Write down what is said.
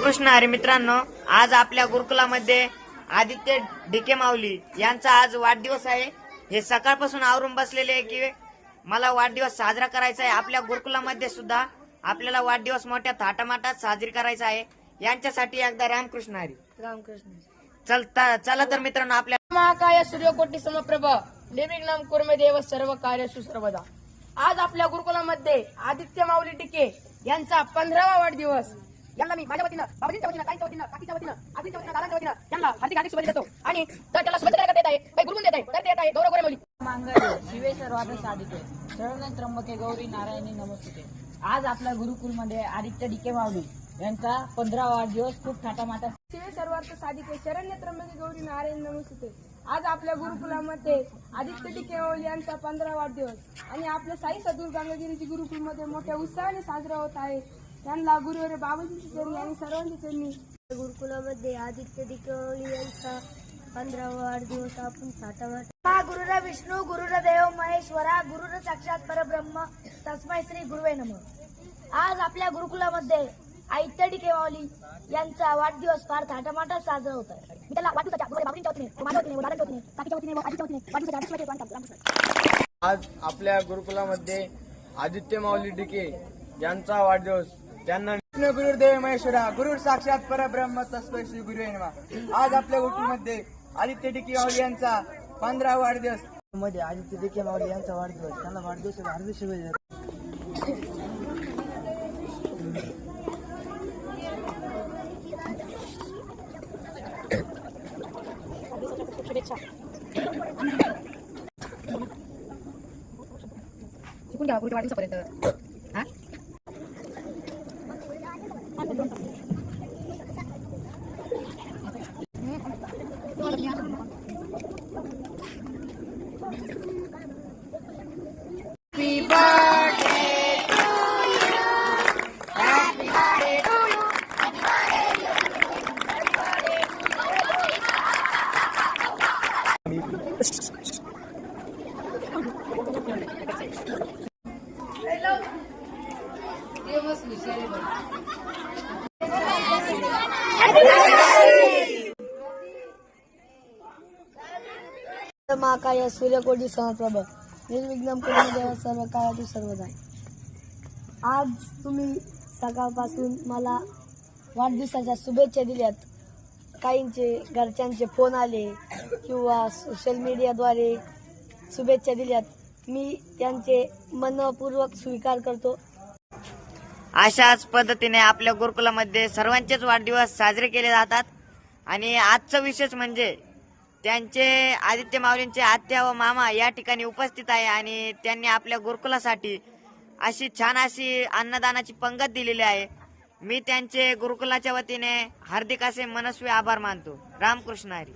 रामकृष्ण हरी मित्रांनो आज आपल्या गुरुकुलामध्ये आदित्य डिके माऊली यांचा आज वाढदिवस आहे. हे सकाळपासून आवरून बसलेले आहे की मला वाढदिवस साजरा करायचा आहे. आपल्या गुरुकुलामध्ये सुद्धा आपल्याला वाढदिवस मोठ्या थाटामाटात साजरी करायचा आहे. यांच्यासाठी एकदा रामकृष्ण हरी. रामकृष्ण. चल चला तर मित्रांनो आपल्या महाकाय सूर्यकोटी समप्रभ. निर्विघ्नम कुर्मे देव सर्व कार्य सर्वदा. आज आपल्या गुरुकुलामध्ये आदित्य माऊली टिके यांचा पंधरावा वाढदिवस. यांना मी माझ्या वतीनं बाबाजींच्या वतीनं ताईंच्या वतीनं काकीच्या वतीनं आजीच्या वतीनं दादांच्या वतीनं यांना हार्दिक हार्दिक शुभेच्छा देतो. आणि तर त्याला शुभेच्छा करण्यात येत आहे काही गुरुकुल देत आहे तर देत आहे. गौरव मांगल्य शिवे साधिके शरण त्र्यंबके गौरी नारायणी नमस्ते. आज आपल्या गुरुकुलमध्ये आदित्य डिके माऊली यांचा पंधरा वाढदिवस खूप थाटामाटा शिवे सर्वार्थ साधिके शरण्य त्र्यंबके गौरी नारायण नमस्ते. आज आपल्या गुरुकुलामध्ये आदित्य टिके माऊली यांचा पंधरा वाढदिवस आणि आपल्या साई सदुर गंगागिरीची गुरुकुलमध्ये मोठ्या उत्साहाने साजरा होत आहे. त्यांना गुरुवारी बाबाजींची चरणी आणि सर्वांची चरणी गुरुकुलामध्ये आदित्य दिकवली यांचा पंधरावा वाढदिवस आपण थाटामाट मा गुरुर विष्णू गुरुर देव महेश्वरा गुरुर साक्षात परब्रह्म तस्मै श्री गुरुवे नम. आज आपल्या गुरुकुलामध्ये आदित्य डिके माऊली यांचा वाढदिवस फार थाटामाटात साजरा होत आहे. आज आपल्या गुरुकुलामध्ये आदित्य माऊली डिके यांचा वाढदिवस त्यांना विष्णू गुरुदेव महेश्वरा गुरु साक्षात परब्रह्म तस्मै श्री गुरु आज आपल्या गुरुकुलमध्ये आदित्य डिके माऊली यांचा पंधरा वाढदिवस. मध्ये आदित्य डिके माऊली यांचा वाढदिवस. त्यांना वाढदिवस हार्दिक शुभेच्छा. शिकून घ्या गुरुच्या वाढदिवसापर्यंत. Thank you. महाकाय सूर्यकोटी समप्रभ. निर्विघ्न कुर्मे देव सर्व काळातू सर्वदा. आज तुम्ही सकाळपासून मला वाढदिवसाच्या शुभेच्छा दिल्यात. काहींचे घरच्यांचे फोन आले किंवा सोशल मीडियाद्वारे शुभेच्छा दिल्यात. मी त्यांचे मनपूर्वक स्वीकार करतो. अशाच पद्धतीने आपल्या गुरुकुलामध्ये सर्वांचेच वाढदिवस साजरे केले जातात. आणि आजचं विशेष म्हणजे त्यांचे आदित्य माऊलींचे आत्या व मामा या ठिकाणी उपस्थित आहे आणि त्यांनी आपल्या गुरुकुलासाठी अशी छान अशी अन्नदानाची पंगत दिलेली आहे. मी त्यांचे गुरुकुलाच्या वतीने हार्दिक असे मनस्वी आभार मानतो. रामकृष्ण हरी.